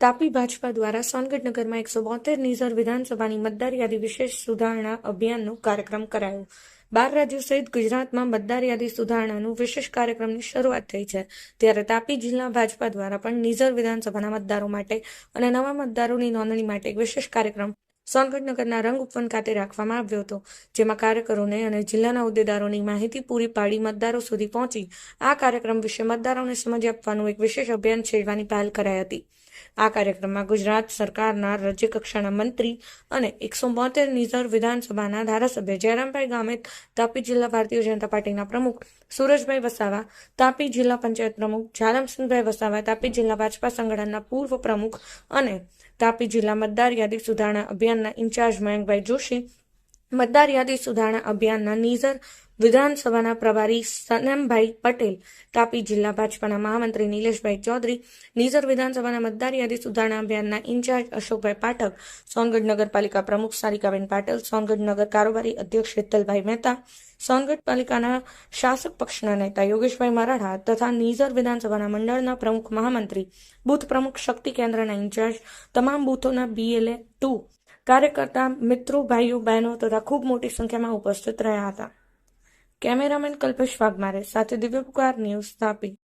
તાપી ભાજપા દ્વારા સોનગઢ નગરમાં એકસો બોતેર નિઝર વિધાનસભાની મતદાર યાદી વિશેષ સુધારણા અભિયાનનો કાર્યક્રમ કરાયો. બાર રાજ્યો સહિત ગુજરાતમાં મતદાર યાદી સુધારણાનું વિશેષ કાર્યક્રમની શરૂઆત થઈ છે. ત્યારે તાપી જિલ્લા ભાજપા દ્વારા પણ નિઝર વિધાનસભાના મતદારો માટે અને નવા મતદારોની નોંધણી માટે એક વિશેષ કાર્યક્રમ સોનગઢ નગરના રંગ ઉપવન ખાતે રાખવામાં આવ્યો હતો, જેમાં કાર્યકરોને અને જિલ્લાના હોદ્દેદારોની માહિતી પૂરી પાડી મતદારો સુધી પહોંચી. આ કાર્યક્રમ વિશે મતદારોને સમજ આપવાનું એક વિશેષ અભિયાન છેડવાની પહેલ કરાઈ હતી. આ કાર્યક્રમમાં ગુજરાત સરકારના રાજ્ય કક્ષાના મંત્રી અને એકસો બોતેર નિઝર વિધાનસભાના ધારાસભ્ય જયરામભાઈ ગામિત, તાપી જિલ્લા ભારતીય જનતા પાર્ટીના પ્રમુખ સુરજભાઈ વસાવા, તાપી જિલ્લા પંચાયત પ્રમુખ જાલમસિંહભાઈ વસાવા, તાપી જિલ્લા ભાજપા સંગઠનના પૂર્વ પ્રમુખ અને તાપી જિલ્લા મતદાર યાદી સુધારણા અભિયાનના ઇન્ચાર્જ મયંકભાઈ જોશી, મતદાર યાદી સુધારણા અભિયાનના નીઝર વિધાનસભાના પ્રભારી સનમભાઈ પટેલ, તાપી જિલ્લા ભાજપાના મહામંત્રી નિલેશભાઈ ચૌધરી, નીઝર વિધાનસભાના મતદાર યાદી સુધારણા અભિયાનના ઇન્ચાર્જ અશોકભાઈ પાઠક, સોનગઢ નગરપાલિકા પ્રમુખ સારિકાબેન પાટીલ, સોનગઢ નગર કારોબારી અધ્યક્ષ હેતલભાઈ મહેતા, સોનગઢ પાલિકાના શાસક પક્ષના નેતા યોગેશભાઈ મરાઠા તથા નીઝર વિધાનસભાના મંડળના પ્રમુખ મહામંત્રી, બૂથ પ્રમુખ શક્તિ કેન્દ્રના ઇન્ચાર્જ, તમામ બૂથોના બીએલએ ટુ કાર્યકર્તા, મિત્રો, ભાઈઓ, બહેનો તથા ખૂબ મોટી સંખ્યામાં ઉપસ્થિત રહ્યા હતા. કેમેરામેન કલ્પેશ વાઘમારે સાથે દિવ્ય પુકાર ન્યૂઝ તાપી.